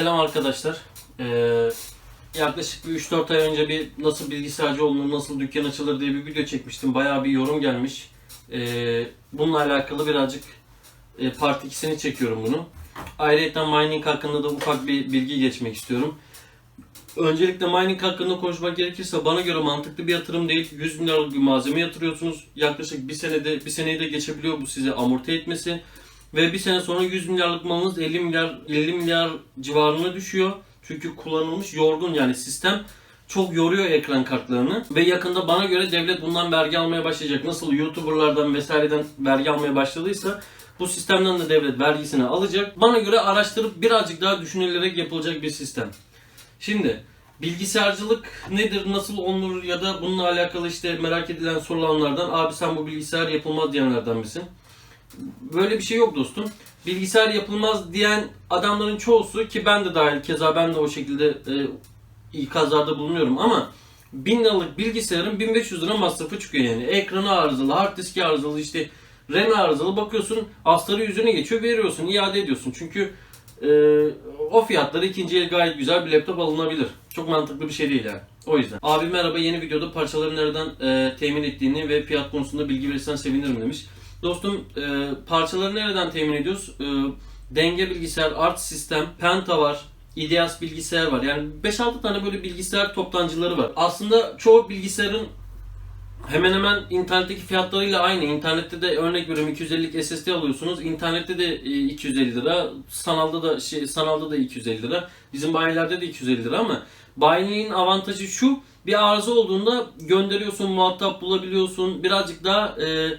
Selam arkadaşlar. Ee, yaklaşık bir 3-4 ay önce bir nasıl bilgisayarcı olunur, nasıl dükkan açılır diye bir video çekmiştim. Bayağı bir yorum gelmiş. Ee, bununla alakalı birazcık e, part 2'sini çekiyorum bunu. Ayrıca mining hakkında da ufak bir bilgi geçmek istiyorum. Öncelikle mining hakkında konuşmak gerekirse bana göre mantıklı bir yatırım değil. 100 milyarlık bir malzeme yatırıyorsunuz. Yaklaşık bir senede bir seneyi de geçebiliyor bu size amorti etmesi. Ve bir sene sonra 100 milyarlık malınız 50 milyar 50 milyar civarına düşüyor. Çünkü kullanılmış yorgun yani sistem çok yoruyor ekran kartlarını ve yakında bana göre devlet bundan vergi almaya başlayacak. Nasıl YouTuber'lardan vesaireden vergi almaya başladıysa bu sistemden de devlet vergisini alacak. Bana göre araştırıp birazcık daha düşünülerek yapılacak bir sistem. Şimdi bilgisayarcılık nedir, nasıl olunur ya da bununla alakalı işte merak edilen sorulanlardan abi sen bu bilgisayar yapılmaz diyenlerden misin? Böyle bir şey yok dostum. Bilgisayar yapılmaz diyen adamların çoğusu ki ben de dahil keza ben de o şekilde e, ikazlarda bulunuyorum ama 1000 liralık bilgisayarın 1500 lira masrafı çıkıyor yani. Ekranı arızalı, hard diski arızalı, işte RAM arızalı bakıyorsun astarı yüzüne geçiyor veriyorsun, iade ediyorsun. Çünkü e, o fiyatları ikinci el gayet güzel bir laptop alınabilir. Çok mantıklı bir şey değil yani. O yüzden. Abi merhaba yeni videoda parçaları nereden e, temin ettiğini ve fiyat konusunda bilgi verirsen sevinirim demiş. Dostum e, parçaları nereden temin ediyoruz? E, denge bilgisayar, art sistem, penta var. İdeas bilgisayar var. Yani 5-6 tane böyle bilgisayar toptancıları var. Aslında çoğu bilgisayarın hemen hemen internetteki fiyatlarıyla aynı. İnternette de örnek veriyorum 250'lik SSD alıyorsunuz. İnternette de e, 250 lira, sanalda da şey sanalda da 250 lira. Bizim bayilerde de 250 lira ama bayiliğin avantajı şu. Bir arıza olduğunda gönderiyorsun, muhatap bulabiliyorsun. Birazcık daha e,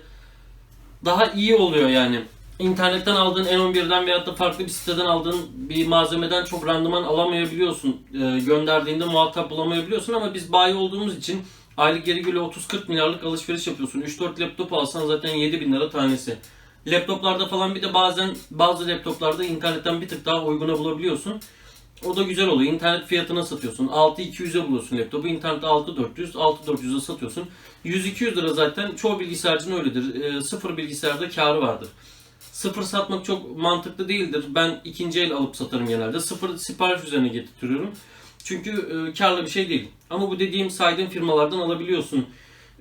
daha iyi oluyor yani. İnternetten aldığın N11'den veyahut da farklı bir siteden aldığın bir malzemeden çok randıman alamayabiliyorsun. E, gönderdiğinde muhatap bulamayabiliyorsun ama biz bayi olduğumuz için aylık geri güle 30-40 milyarlık alışveriş yapıyorsun. 3-4 laptop alsan zaten 7 bin lira tanesi. Laptoplarda falan bir de bazen bazı laptoplarda internetten bir tık daha uyguna bulabiliyorsun. O da güzel oluyor. İnternet fiyatına satıyorsun. 6200'e buluyorsun laptopu. İnternette 6400, 6400'e satıyorsun. 100-200 lira zaten çoğu bilgisayarcının öyledir. E, sıfır bilgisayarda karı vardır. Sıfır satmak çok mantıklı değildir. Ben ikinci el alıp satarım genelde. Sıfır sipariş üzerine getiriyorum. Çünkü e, karlı bir şey değil. Ama bu dediğim saydığım firmalardan alabiliyorsun.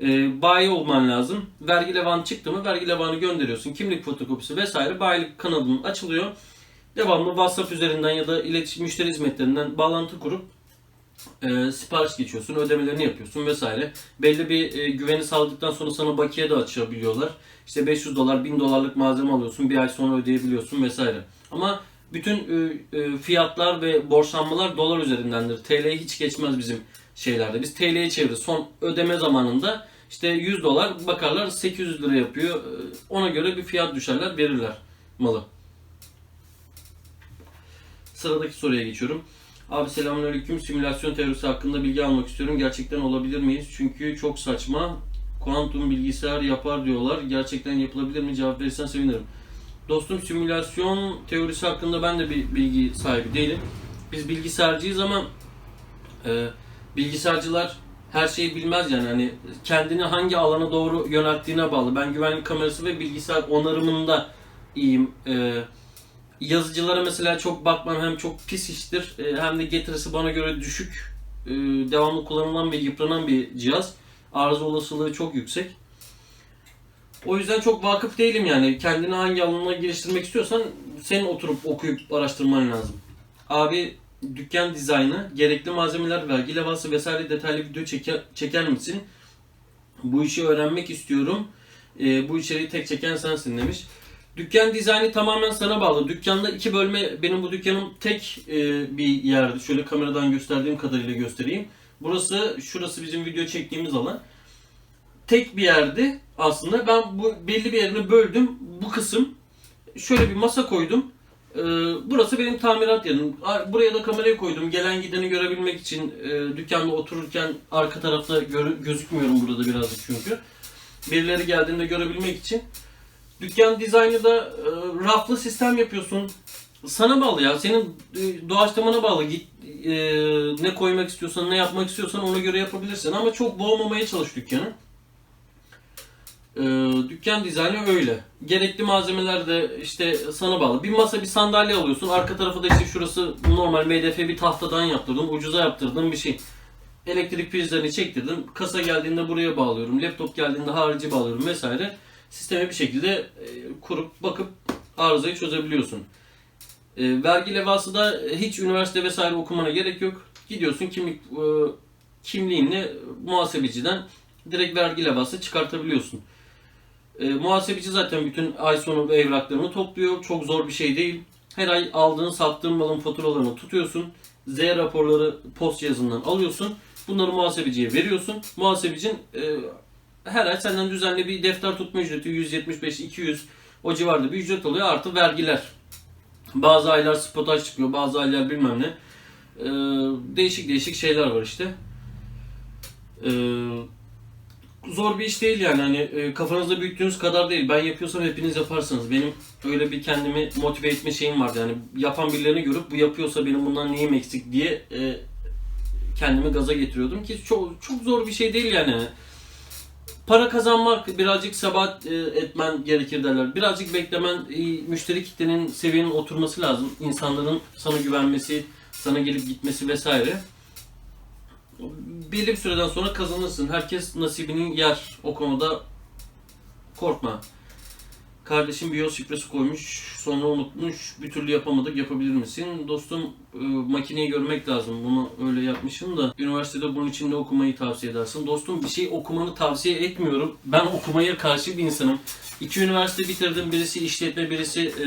E, bayi olman lazım. Vergi levan çıktı mı vergi levanı gönderiyorsun. Kimlik fotokopisi vesaire bayilik kanalının açılıyor. Devamlı WhatsApp üzerinden ya da iletişim müşteri hizmetlerinden bağlantı kurup e, sipariş geçiyorsun, ödemelerini yapıyorsun vesaire. Belli bir e, güveni sağladıktan sonra sana bakiye de açabiliyorlar. İşte 500 dolar, 1000 dolarlık malzeme alıyorsun, bir ay sonra ödeyebiliyorsun vesaire. Ama bütün e, e, fiyatlar ve borçlanmalar dolar üzerindendir. TL'ye hiç geçmez bizim şeylerde. Biz TL'ye çeviririz. Son ödeme zamanında işte 100 dolar bakarlar 800 lira yapıyor. E, Ona göre bir fiyat düşerler, verirler malı. Sıradaki soruya geçiyorum. Abi selamünaleyküm. Simülasyon teorisi hakkında bilgi almak istiyorum. Gerçekten olabilir miyiz? Çünkü çok saçma. Kuantum bilgisayar yapar diyorlar. Gerçekten yapılabilir mi? Cevap verirsen sevinirim. Dostum simülasyon teorisi hakkında ben de bir bilgi sahibi değilim. Biz bilgisayarcıyız ama e, bilgisayarcılar her şeyi bilmez yani hani kendini hangi alana doğru yönelttiğine bağlı. Ben güvenlik kamerası ve bilgisayar onarımında iyiyim. E, yazıcılara mesela çok bakmam hem çok pis iştir e, hem de getirisi bana göre düşük. E, devamlı kullanılan ve yıpranan bir cihaz. Arıza olasılığı çok yüksek. O yüzden çok vakıf değilim yani. Kendini hangi alana geliştirmek istiyorsan senin oturup okuyup araştırman lazım. Abi dükkan dizaynı, gerekli malzemeler, vergi levhası vesaire detaylı video çeker, çeker misin? Bu işi öğrenmek istiyorum. E, bu içeriği tek çeken sensin demiş. Dükkan dizaynı tamamen sana bağlı. Dükkanda iki bölme, benim bu dükkanım tek e, bir yerdi. Şöyle kameradan gösterdiğim kadarıyla göstereyim. Burası, şurası bizim video çektiğimiz alan. Tek bir yerdi aslında. Ben bu belli bir yerini böldüm. Bu kısım şöyle bir masa koydum. Ee, burası benim tamirat yerim. Buraya da kamerayı koydum. Gelen gideni görebilmek için e, dükkanda otururken arka tarafta gözükmüyorum burada birazcık çünkü. Birileri geldiğinde görebilmek için. Dükkan dizaynı da e, raflı sistem yapıyorsun. Sana bağlı ya. Senin e, doğaçlamana bağlı. Git e, ne koymak istiyorsan, ne yapmak istiyorsan ona göre yapabilirsin. Ama çok boğmamaya çalış dükkanı. Ee, dükkan dizaynı öyle. Gerekli malzemeler de işte sana bağlı. Bir masa bir sandalye alıyorsun. Arka tarafı da işte şurası normal MDF bir tahtadan yaptırdım. Ucuza yaptırdığım bir şey. Elektrik prizlerini çektirdim. Kasa geldiğinde buraya bağlıyorum. Laptop geldiğinde harici bağlıyorum vesaire. Sistemi bir şekilde e, kurup bakıp arızayı çözebiliyorsun. E, vergi levhası da hiç üniversite vesaire okumana gerek yok. Gidiyorsun kimlik e, kimliğinle muhasebeciden direkt vergi levhası çıkartabiliyorsun. E, muhasebeci zaten bütün ay sonu evraklarını topluyor. Çok zor bir şey değil. Her ay aldığın, sattığın malın faturalarını tutuyorsun. Z raporları post cihazından alıyorsun. Bunları muhasebeciye veriyorsun. Muhasebecin e, her ay senden düzenli bir defter tutma ücreti 175-200 o civarda bir ücret oluyor. Artı vergiler. Bazı aylar spotaj çıkıyor, bazı aylar bilmem ne. E, değişik değişik şeyler var işte. E, zor bir iş değil yani hani e, kafanızda büyüttüğünüz kadar değil. Ben yapıyorsam hepiniz yaparsınız. Benim öyle bir kendimi motive etme şeyim vardı. Yani yapan birilerini görüp bu yapıyorsa benim bundan neyim eksik diye e, kendimi gaza getiriyordum ki çok çok zor bir şey değil yani. Para kazanmak birazcık sebat e, etmen gerekir derler. Birazcık beklemen, e, müşteri kitlenin seviyenin oturması lazım. İnsanların sana güvenmesi, sana gelip gitmesi vesaire belli bir süreden sonra kazanırsın. Herkes nasibini yer. O konuda korkma. Kardeşim biyo şifresi koymuş, sonra unutmuş, bir türlü yapamadık, yapabilir misin? Dostum e, makineyi görmek lazım, bunu öyle yapmışım da üniversitede bunun için de okumayı tavsiye edersin. Dostum bir şey okumanı tavsiye etmiyorum. Ben okumaya karşı bir insanım. İki üniversite bitirdim, birisi işletme, birisi e,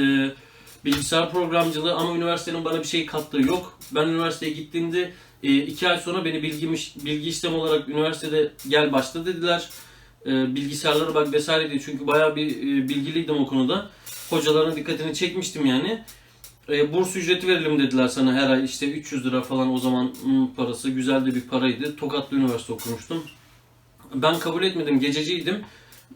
bilgisayar programcılığı ama üniversitenin bana bir şey kattığı yok. Ben üniversiteye gittiğimde e, iki ay sonra beni bilgi, bilgi işlem olarak üniversitede gel başla dediler. E, bilgisayarlara bak vesaire diye çünkü bayağı bir e, bilgiliydim o konuda. Hocaların dikkatini çekmiştim yani. E, burs ücreti verelim dediler sana her ay işte 300 lira falan o zaman parası güzel de bir paraydı. Tokatlı üniversite okumuştum. Ben kabul etmedim gececiydim.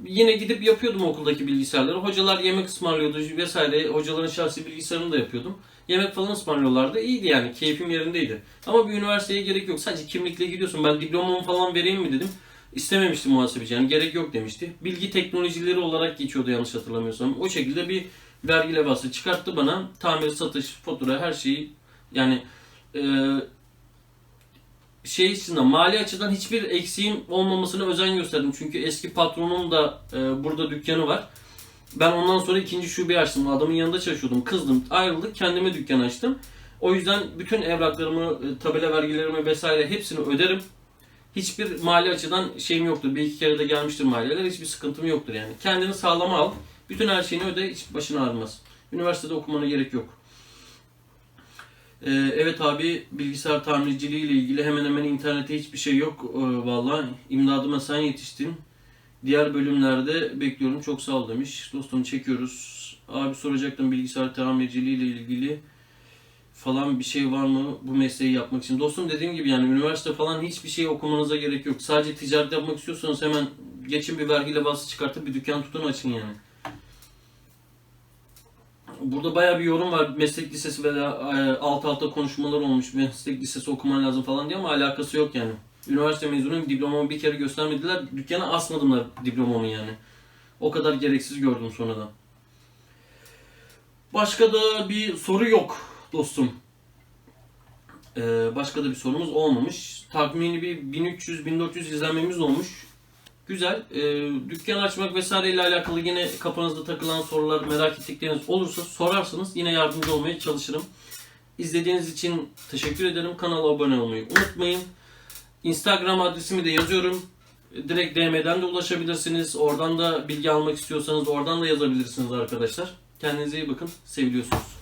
Yine gidip yapıyordum okuldaki bilgisayarları. Hocalar yemek ısmarlıyordu vesaire. Hocaların şahsi bilgisayarını da yapıyordum. Yemek falan ısmarlıyorlardı. İyiydi yani. Keyfim yerindeydi. Ama bir üniversiteye gerek yok. Sadece kimlikle gidiyorsun. Ben diplomamı falan vereyim mi dedim. İstememişti muhasebeci. Yani gerek yok demişti. Bilgi teknolojileri olarak geçiyordu yanlış hatırlamıyorsam. O şekilde bir vergi levhası çıkarttı bana. Tamir, satış, fatura her şeyi yani e, şey açısından mali açıdan hiçbir eksiğim olmamasına özen gösterdim. Çünkü eski patronum da e, burada dükkanı var. Ben ondan sonra ikinci şube açtım. Adamın yanında çalışıyordum. Kızdım. Ayrıldık. Kendime dükkan açtım. O yüzden bütün evraklarımı, e, tabela vergilerimi vesaire hepsini öderim. Hiçbir mali açıdan şeyim yoktur. Bir iki kere de gelmiştir maliyeler. Hiçbir sıkıntım yoktur yani. Kendini sağlama al. Bütün her şeyini öde. Hiç başın ağrımaz. Üniversitede okumana gerek yok. Ee, evet abi bilgisayar tamirciliği ile ilgili hemen hemen internette hiçbir şey yok. Ee, Valla imdadıma sen yetiştin. Diğer bölümlerde bekliyorum. Çok sağ ol demiş. Dostum çekiyoruz. Abi soracaktım bilgisayar tamirciliği ile ilgili falan bir şey var mı bu mesleği yapmak için? Dostum dediğim gibi yani üniversite falan hiçbir şey okumanıza gerek yok. Sadece ticaret yapmak istiyorsanız hemen geçin bir vergi levhası çıkartıp bir dükkan tutun açın yani. Burada bayağı bir yorum var. Meslek lisesi veya e, alt alta konuşmalar olmuş. Meslek lisesi okuman lazım falan diye ama alakası yok yani. Üniversite mezunuyum. Diplomamı bir kere göstermediler. Dükkana asmadılar diplomamı yani. O kadar gereksiz gördüm sonradan. Başka da bir soru yok dostum. Ee, başka da bir sorumuz olmamış. Tahmini bir 1300-1400 izlenmemiz olmuş. Güzel. Ee, dükkan açmak vesaire ile alakalı yine kafanızda takılan sorular, merak ettikleriniz olursa sorarsınız. Yine yardımcı olmaya çalışırım. İzlediğiniz için teşekkür ederim. Kanala abone olmayı unutmayın. Instagram adresimi de yazıyorum. Direkt DM'den de ulaşabilirsiniz. Oradan da bilgi almak istiyorsanız oradan da yazabilirsiniz arkadaşlar. Kendinize iyi bakın. Seviliyorsunuz.